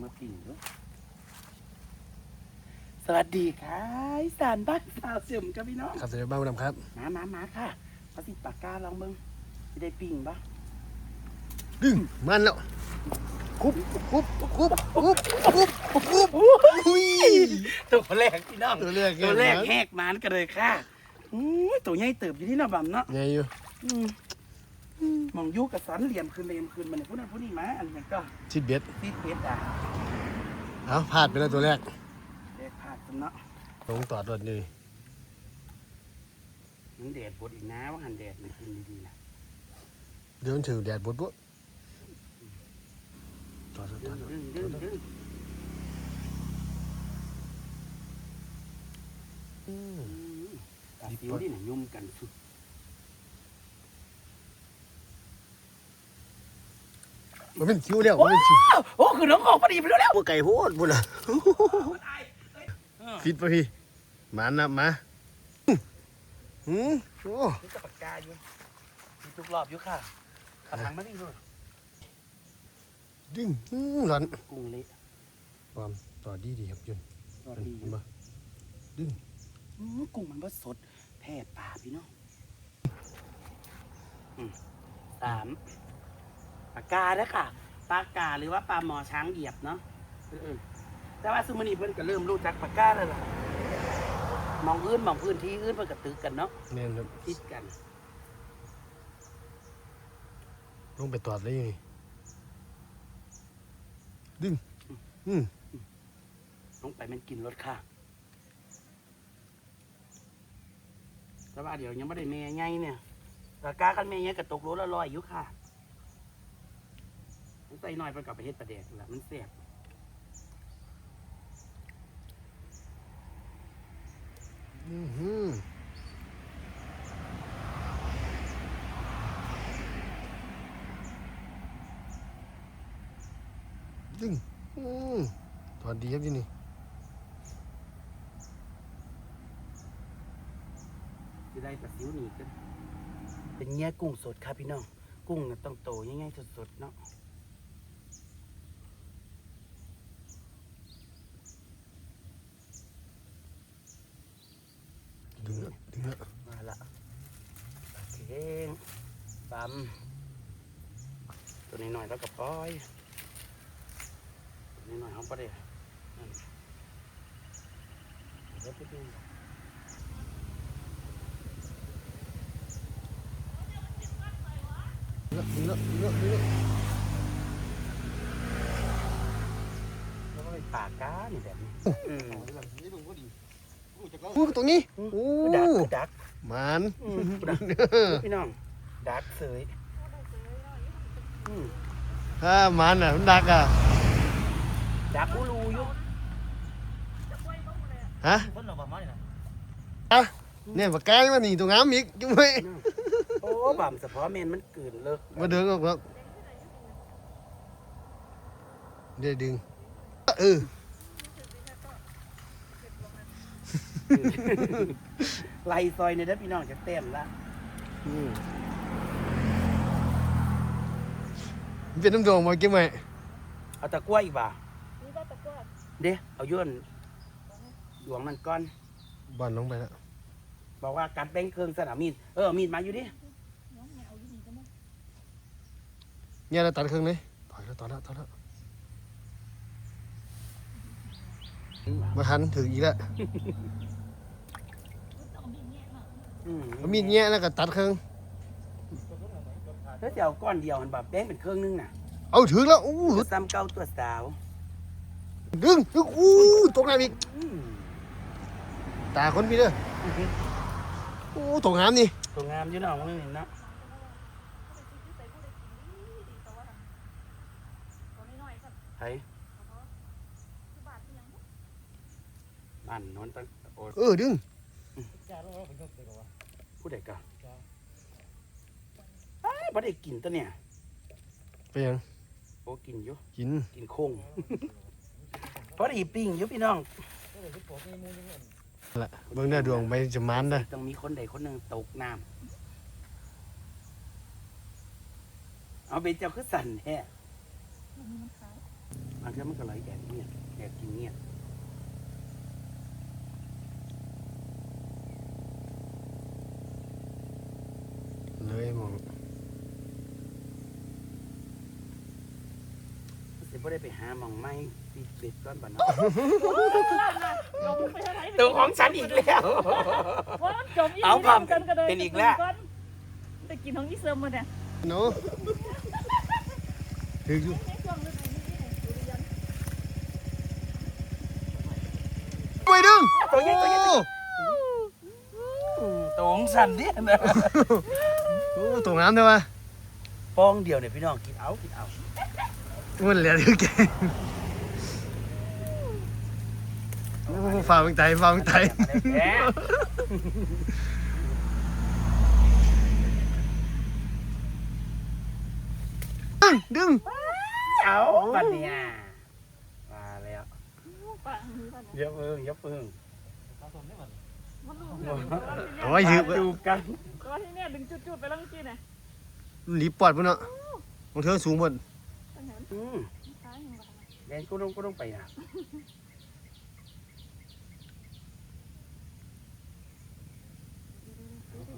เมื่อปีเนอะสวัสดีค่ะอีสานบ้านสาวเสื่อมกับพี่น้องครับสวัสดีบ้างคุณดำครับมามามาค่ะมาสิปากกาลองเบิ้งจะได้ปิ่งปะดึงมันแล้วคุบคุบคุบคุบคุบคุบอุ้ยตัวแรกพี่น้องตัวแรกตัวแรกแหแหกมานกันเลยค่ะอู้ยตัวใหญ่เติบอยู่ที่หน้าบ่ำเนาะไงอยู่อื มมองอยุกับสันเหลี่ยมคืนเหลี่ยมคืนมันเนี่ยพูดนั้นพูดนี่มาอันนี้ก็ชิดเบ็ดซีดเพชรอะเอาพลาดไปแล้วตัวแรกเด็กพลาดกันเนาะลงต่อรถเลยมันแดดบดอีกนะว่าหันแดดมันกินดีๆนะเดี๋ยวมันถือแดดบดบุ๊ต่อรถดึต่องรถดึงดึงดึงอืมอืมตาซิวนี่น่ะยุ่มกันสุด มันเป็นคิวแล้วมันเป็นคิวอ้าวโอ้คือน้องออกพอดีไปแล้วแล้วพวกไก่โหดบุญละฟิตป่ะพี่หมันนะมาหืมโอ้นี่กับปากกาอยู่มีทุกรอบอยู่ค่ะกระถางมาดิด้วยดึงหืมหลันกุ้งเละความต่อดีดีครับยุนรอดดีอเห็ยู่นปะดึงอืมกุ้งมันว่าสดแพ่ป่าพี่น้องอืมสาม ปากกาเด้อค่ะปากกาหรือว่าปลาหมอช้างเหยียบเนาะเออๆแต่ว่าซุมอนีเพิ่นก็เริ่มรู้จักปากกาแล้วล่ะมองอื่นมองพื้นที่อื่นเพิ่นก็ตึกกันเนาะแน่นครับคิดกัน ลงไปตอดเลยอยู่นี่ดึงอืมลงไปมันกินรถค่ะแต่ว่าเดี๋ยวยังไม่ได้เมย์ไงเนี่ยปากกากันเมย์ไงกระตกรถละลอยอยู่ค่ะมัน ใส่หน่อยไปกับไปเฮ็ดประเดกแหละมันเสียบอื้อหือดึงอืมตอดดีครับที่นี่จะได้ปลาซิวหนีกันเป็นเงี้ยกุ้งสดครับพี่น้อง กุ้งน่ะต้องโตง่ายๆสดๆเนาะ ดึงแล้วมาละโอเคปั๊มตัวนี้หน่อยแล้วก็ปล่อยตัวนี้หน่อยเขาปะเดี๋ยวนั่นเดี๋ยวไปดูดึงแล้วดึงแล้วดึงแล้วแล้วก็ไปปากก้านี่แบบนี้ อืมอู้ตรงนี้โอ้ดักดักมันอืมดักพี่น้องดักเสยอืมถ้ามันอะมันดักอะดักอูรูอยู่ฮะอะเนี่ยปากกายมานี่ตัวงามอีกจุ๊บไหมโอ้บ่ำเฉพาะเมนมันกืนเลิกมาเดินออกแล้วเดี๋ยวดึงเออ ไล่ซอยในเด้อพี่น้องจะเต็มละอืมมันเป็นน้ำดองมาเก็บไว้เอาตะกร้วยอีกบ่านี่ก็ตะกร้อเด้เอาย้อนหลวงมันก้อนบ้านลงไปแล้วบอกว่ากัดแบงเครื่องสนามมีดเออเอามีดมาอยู่ดิน้องแมวอยู่นี่ก็มั้งเนี่ยเราตัดเครื่องเลยถอยแล้วถอยแล้วถอยแล้วมาหันถึงอีกแล้ว ต้องมีเงี้ยมา อืม เอามีดแงะแล้วก็ตัดเครื่องแล้วจะเอาก้อนเดียวมันแบบแบงเป็นเครื่องนึงน่ะเอาถึงแล้วอู้หลุดซ้ำเก้าตัวสาวดึงดึงอู้ตกน้ำอีกอืมตาคนพี่เด้อโอ้ตกน้ำนี่ตัวงามอยู่เนาะมึงเห็นเนาะใส่ผู้ใดกินดีดีแต่ว่าตัวน้อยๆสักไผคือบาทที่ยังนั่นนอนตั้งโอ้เออดึง ผู้ใดก็ไอ้ายบ่ได้กินตัวเนี่ย ไปยัง โอ้กินอยู่ กิน กินโคงพอดีปิ้งอยู่พี่น้อง ละเบิ่งหน้าดวงไปจะมันได้อต้องมีคนใดคนหนึ่งตกน้ำ เอาเป็นเจ้าคือสั่นแท้มันมีมันขายมบางทีมันก็ไหลแอบเงียบแอบกินเงียบ เลยมอง สิ บ่ได้ไปหาหมองไม้ปิดเบ็ดก้อนบ่เนาะจมไปทางไหนตัวของฉันอีกแล้วว่ามันจมเอาความกันก็เลยเป็นอีกแล้วไปกินของยี่เซิร์มมาเนี่ยเนาะถืออยู่ในช่วงฤดูนี้เนี่ยสุริยันไปดึงตัวใหญ่ตัวใหญ่ตัวใหญ่อืมตัวของฉันเนี่ยนะโอ้ตัวงามเด้อวะปองเดียวเนี่ยพี่น้องกินเอากินเอา มันเหลือถือแกโอ้ฝ่าเมืองไทยฝ่าเมืองไทยแหมดึงดึง เอาปันเนี่ยมาแล้วปะมือกันเยอะเพิ่งเยอะเพิ่งมันรู้เนี่ยโอ้ยถือดูกันก็ที่เนี่ยดึงจุดๆไปแล้วเมื่อกี้เนี่ยหลีปอดพุ่นเนาะบางเทื่อสูงหมดตั้งแต่ อืมซ้ายมือกันแดนก็ต้องก็ต้องไปนะ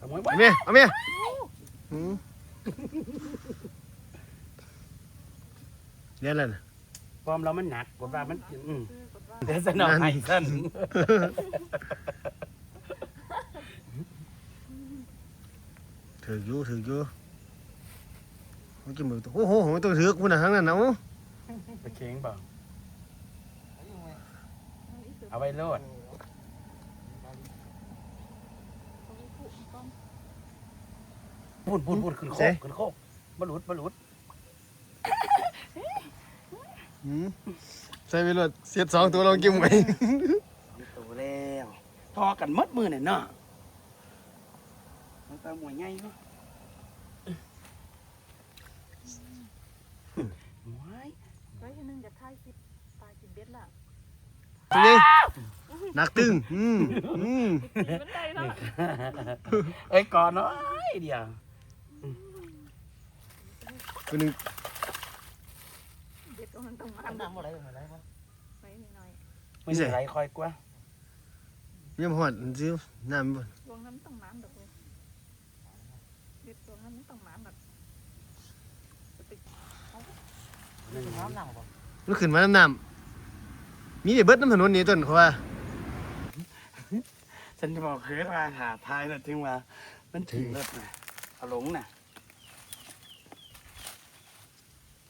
ขโมยเอาไว้เมียเอาเมียอืมเรียนอะไรน่ะฟอร์มเรามันหนักกว่ามันอืมคือกดว่าเดี๋ยวสนองให้สั้นถืออยู่ถืออยู่เมื่อกี้มือตัวโอ้โหผมต้องถือกูนะทั้งนั้นนะโอ้ไปเค้งเปล่าเอาไว้โลดพูดพูดพูดขึ้นโคกขึ้นโคกบรรลุบรรลุอืมใส่ไปเลยเสียดสองตัวลองกินไหมตัวแล้วพอกันมัดมือเนี่ยเนาะมันตาหมวยใหญ่เนาะหมวย ไว้ ที่นึงจะท้ายคลิปปลากินเบ็ดละเป็นไงหนักตึงอืมอืมกินมันได้แล้วล่ะเอ้ยก่อนเนาะเดียวตัวหนึงเบ็ดมันต้องมาน้ำอะไรอะไรวะไว้นิดหน่อยไม่ใช่ไรคอยกว่าเยี่ยมหอดซิวน้ำบ่รวงน้ำต้องน้ำดอกเลยเบ็ดรวงน้ำต้องน้ำแบบหนึ่งน้ำหนัก มันขึ้นมาน้ำน้ำมีแต่เบิดน้ำถนนนี่ต้นเขาว่า ฉันจะบอกเคยมาหาทายนะถึงว่า มันถึงรถนะเอาหลงน่ะ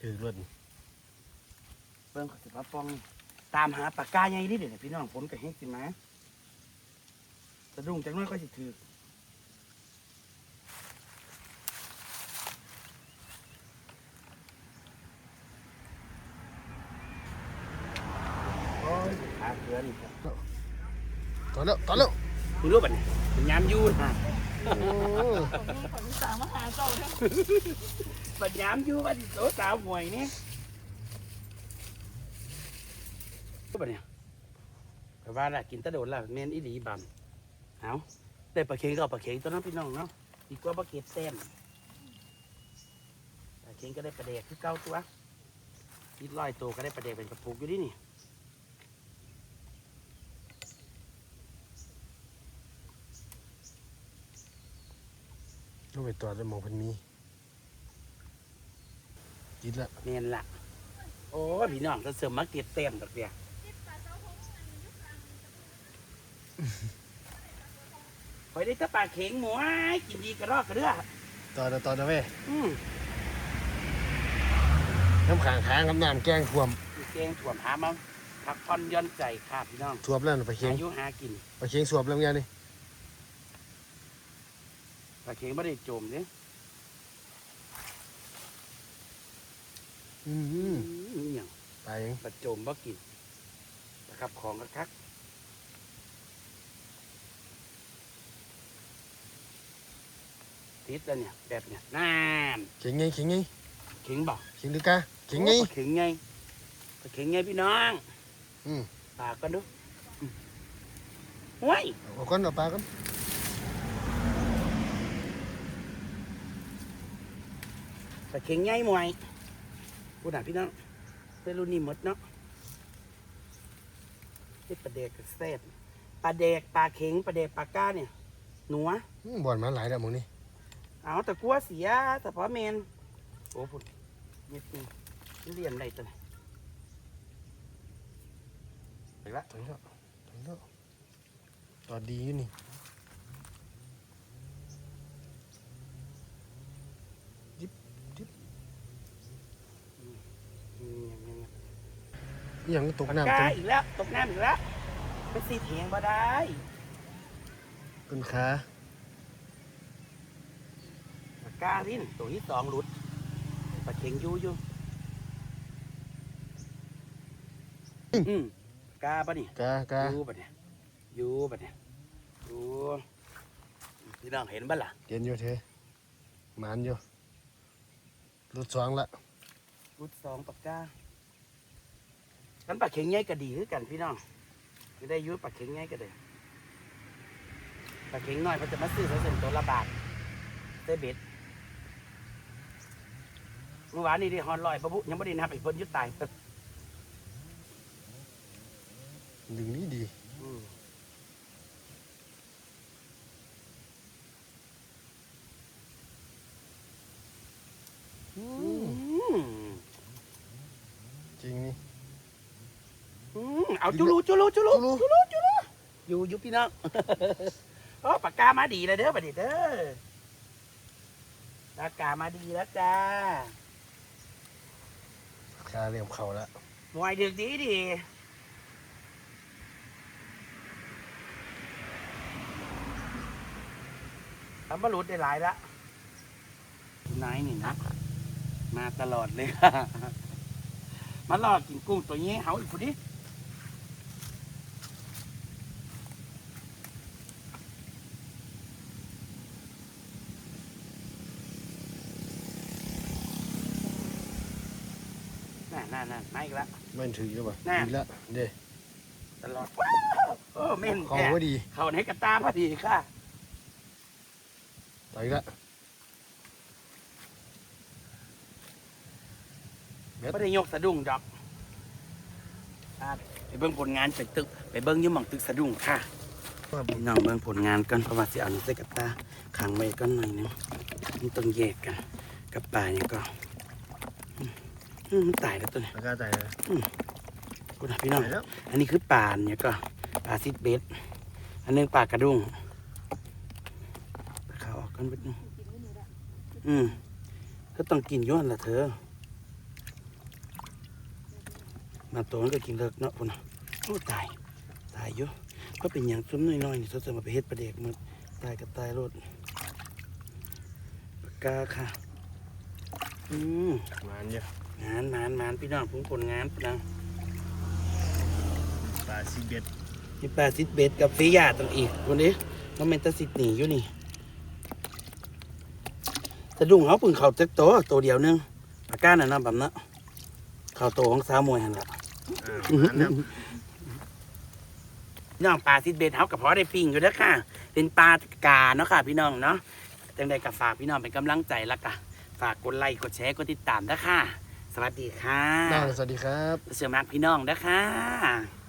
ถือรถเบิ่งเขาสิว่าป้อง ตามหาปากกาใหญ่ดิเดี๋ยวพี่น้องผมกับเฮงสิมาสะดุ้งจังน้อยก็สิถือโอ้ยขาเขือ นอีกแล้วตอนแล้วตอนแล้วคุณรู้ป่ะเนี่ยเป็นยามยูนะโอ้ของนี้ของนี้สามมาหาเจ้าเด้อปัญญามอยู่ว่าที่โตสาวหวยนี่ก็ปะเนี่ยแต่ว่าน่ะกินแตะโดนละเมนอีหลีบัมเอาได้ปลาเค็งก็เอาปลาเค็งตัวนั้นพี่น้องเนาะดีกว่าปลาเก็บแซมปลาเค็งก็ได้ปลาเดกคือเก้าตัวนิดร้อยตัวก็ได้ปลาเดกเป็นกระปุกอยู่ดินี่ ต้องไปตรวจแล้วมองเพันมีกินละเมนละโอ้ยพี่น้องจะเสริมมาเก็บแต้มดอกเดียวคอยได้แตะปลาเค็งหมูอ้ายกินดีกระรอกกระเดือตอนแล้วตอนแล้วเว้ยอืมน้ำขางค้างกับน้ำแกงท่วมมีเกงถ่วมหามาพักผ่อนหย่อนใจครับพี่น้องท่วมแล้วน่ะไปเคียงอายุหากินไปเคียงสวบแล้วไงนี่ ปลาเค็งไม่ได้โจมเนี่ยอืมนี่อย่างไปยังปลาโจมบ่กินนะครับของกระคักติดแล้วเนี่ยแบบเนี่ยน้เข็งไงเข็งไงำเข็งบ่เข็งดึกกะเข็งไงโอ้ปลาเข็งไงปลาเข็งไงพี่น้องอืมปากกันดูอืมโอ้ยเอาก้อนเอาปลาก้อน ปลาเข็งไงมวยพูดหน่ะพี่น้องเส้นรุ่นนี้หมดเนาะนี่ปลาเด็กกับเส้นปลาเด็กปลาเข็งปลาเด็กปลาก้าเนี่ย หนัว อืมบ่อนมาหลายแล้วหมึงนี่เอาแต่กลัวเสียแต่พอเมนโอ้พุ่นนิดนึงเรียนได้ตัวไหนไปละถึงแล้วถึงแล้วตอดดีอยู่นี่ อืมอย่างนี้ อ หยังตกปากน้ำกาจนอีกแล้วตกน้ำอีกแล้วไปสีเถียงบ่ได้ต้นขาปากกาลิ้นตัวที่สองหลุดปลาเข็งอยู่อยู่อืมปากกาปะนี่กากาอยู่ปะเนี่ยอยู่ปะเนี่ยอยู่พี่น้องเห็นบ่ล่ะเห็นอยู่เธอหมานอยู่รุดสองละรุดสองปากกา กันปลาเข็งใหญ่ก็ดีคือกันพี่น้องไม่ได้ยุ่ปลาเข็งใหญ่ก็ได้ปลาเข็งน้อยมันจะมาซื้อเขาเส้นตัวละบาทเตเบ็ดเมื่อวานนี้ได้ฮอนลอยปะบุยังไม่ได้นับอีกเพิ่นยุดตายดึงนี่ดี อืม อื อื ม ม จริงนี่ อืม เอาจุลูจุลูจุลูจุลูจุลูจุลูอยู่อยู่พี่น้องโอ้ปากกามาดีเลยเด้อประเดี๋ยวเด้อปากกามาดีแล้วจ้าขาเริ่มเข่าแล้วมวยดึกดีดีทำบรรลุได้หลายละนายนี่นะ มาตลอดเลยมาลอดกินกุ้งตัวนี้ เอาอีกคนดิ น่าน่าน่ามาอีกแล้วไม่ถือหรือเปล่าแน่ดีละเด้ตลอดว้าวโอ้เม่นเขาแท้ว่าดีเขาในกระตาพอดีค่ะต่อยละไม่ได้ยกสะดุ้งดอกอ่าไปเบิ่งผลงานไปตึก ไปเบิ่งอยุ่หมองตึกสะดุ้งค่ะพี่น้องเบิ่งผลงานกันเพราะว่าสิเอาหนังใส่กระตาขังไว้กันหน่อยหนึงมันต้องแยกกันกับป่าอย่างก็อื มอืมมันตายแล้วตัวนี้แล้วก็ใจเลยกูนะพี่น้องตายแล้วอันนี้คือป่าเนี่ยก็ป่าซิดเบสอันนึงป่ากระดุ้งเอาขาวออกกันเบิดหนึงกินไม่หนีละอืมก็ต้องกินย้อนละเธอ มาตัวมันก็กินเลิกเนาะพุ่นน่ะโอ้ตาย ตายอยู่ก็เป็นอย่างซุ้มน้อยๆนี่เขาจะมาไปเฮ็ดประเดกมันตายก็ตายรถปากกาค่ะ อืมหมานอยู่ งานงานงานพี่น้องพุ่งผลงานพี่น้องปลาซีเบ็ดนี่ปลาซิดเบสกับฟียาตังอีกคนนี้มันเป็นตาซิดหนีอยู่นี่สะดุ้งเขาเพึ่งเขาเจ็กโตวตัวเดียวหนึงปากกาน่ะนะแบบนั้นเขาโตของสาวมวยหันละอ่าหมานแล้วพี่น้องปลาซิดเบสเฮากับพอได้ปิ้งอยู่เด้อค่ะ เป็นปลากาเนาะค่ะ พี่น้องเนาะจังใดกับฝากพี่น้องเป็นกำลังใจละกันฝากกดไลค์กดแชร์กดติดตามนะค่ะ สวัสดีค่ะน้องสวัสดีครับ เสือมากพี่น้องนะค่ะ